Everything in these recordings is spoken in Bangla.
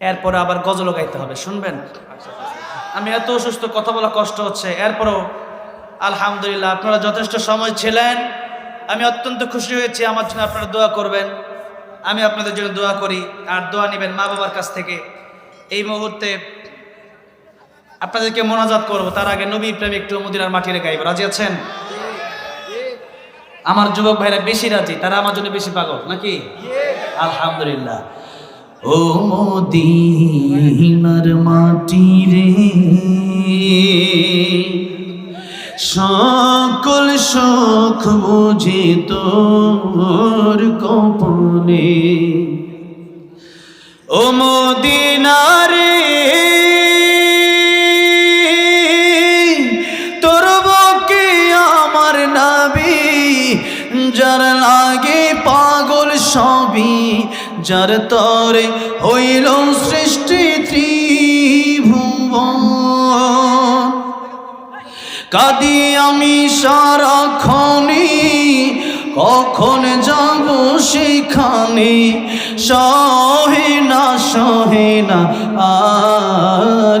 এরপরে আবার গজলও গাইতে হবে, শুনবেন? আমি এত অসুস্থ, কথা বলা কষ্ট হচ্ছে। এরপরও, আলহামদুলিল্লাহ, আপনারা যথেষ্ট সময় ছিলেন। আমি অত্যন্ত খুশি হয়েছি, আমার জন্য আপনারা দোয়া করবেন। আমি আপনাদের জন্য দোয়া করি, আর দোয়া নেবেন মা বাবার কাছ থেকে। এই মুহূর্তে আপনাদেরকে মোনাজাত করব, তার আগে নবী প্রেমিক একটু মদিনার মাটিরে গাইব, রাজি আছেন? আমার যুবক ভাইরা বেশি রাজি, তারা আমার জন্য বেশি পাগল, নাকি? আলহামদুলিল্লাহ। ও মদিনার মাটি রে, সকল সুখ বুঝে তোর কপনে ও মদিনারে যার লাগে পাগল সবই, যার তরে হইল সৃষ্টি ত্রিভুবন। কাদি আমি সারাক্ষণে কখন যাব সেখানে? সহে না সহে না, আর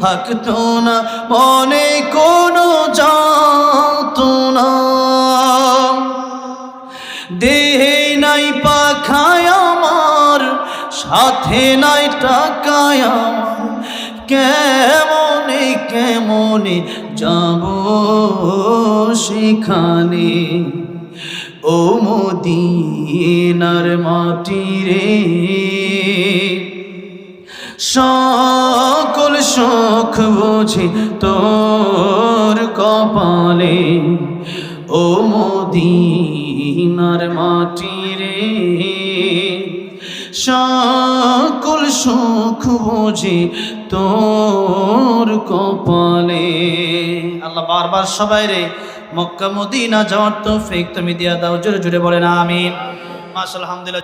থাকতো না, মনে কোনো যাত না দেহে নাই পাখায় আমার, সাথে নাই টাকায় আমার। কেমনে কেমনে যাব সেখানে? ও মদিনার মাটি রে সকল সুখ বুঝি তোর কপালে। ও মদিনার মাটি রে, সকল সুখ বুঝি তোর কপালে। আল্লাহ বারবার সবাই রে, মক্কা, মদিনা যাওয়ার তো ফেক তুমি দিয়া দাও, জোরে জোরে বলে না আমিন। মাশাআল্লাহ, আলহামদুলিল্লাহ।